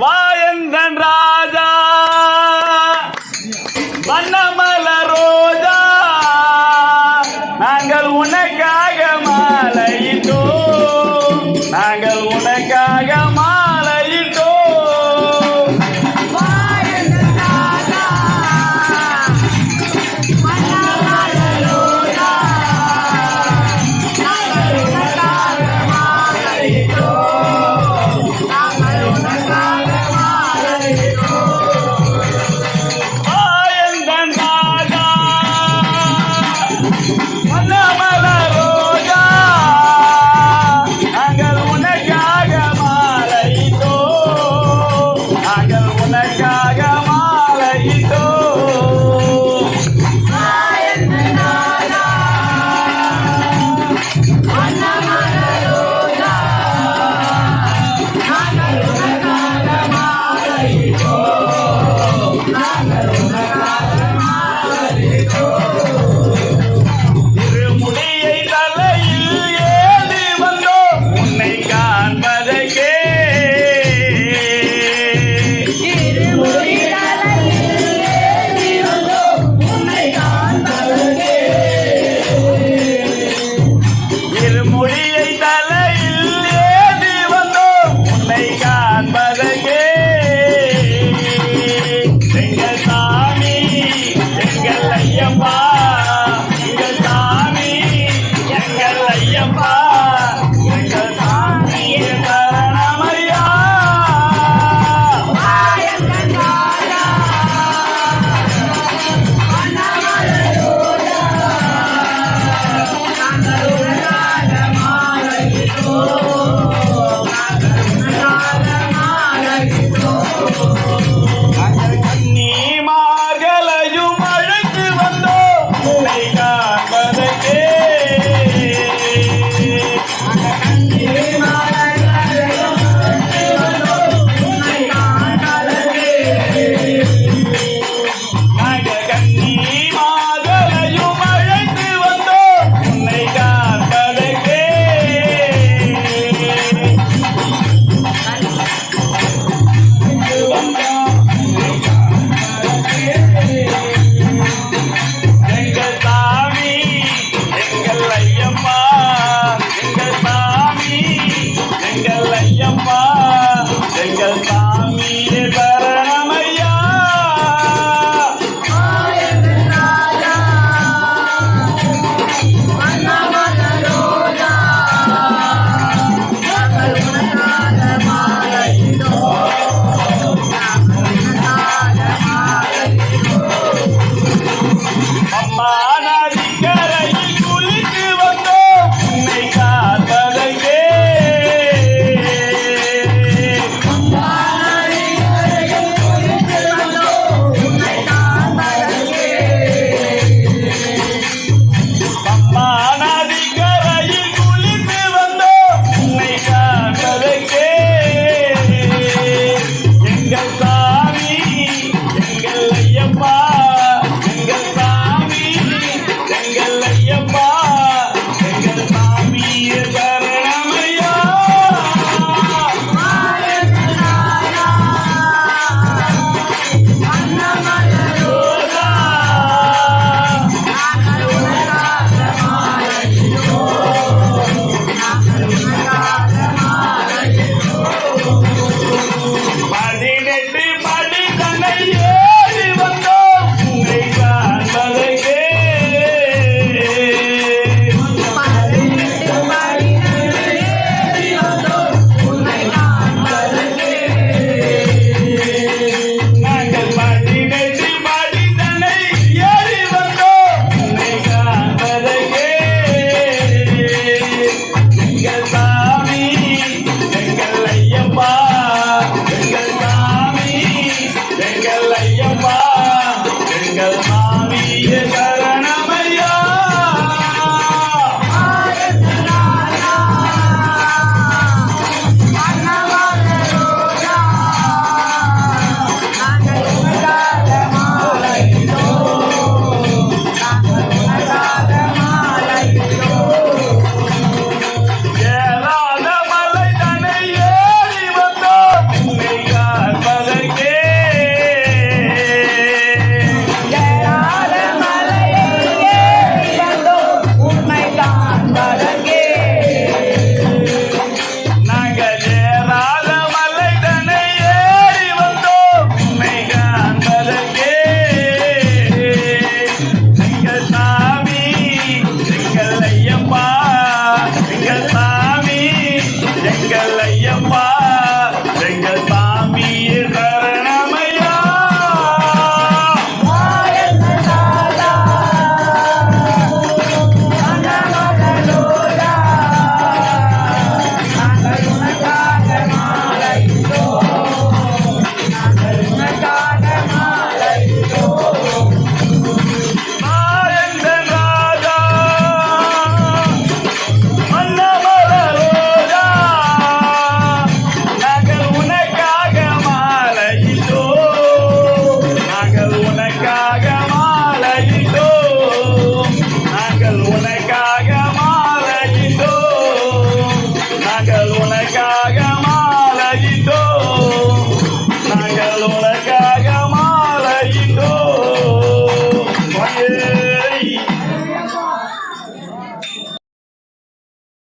வாயந்தன் ராஜா வண்ணமல ரோஜா நாங்கள் உனக்காக மாலையிட்டோம். நாங்கள் உனக்காக caído.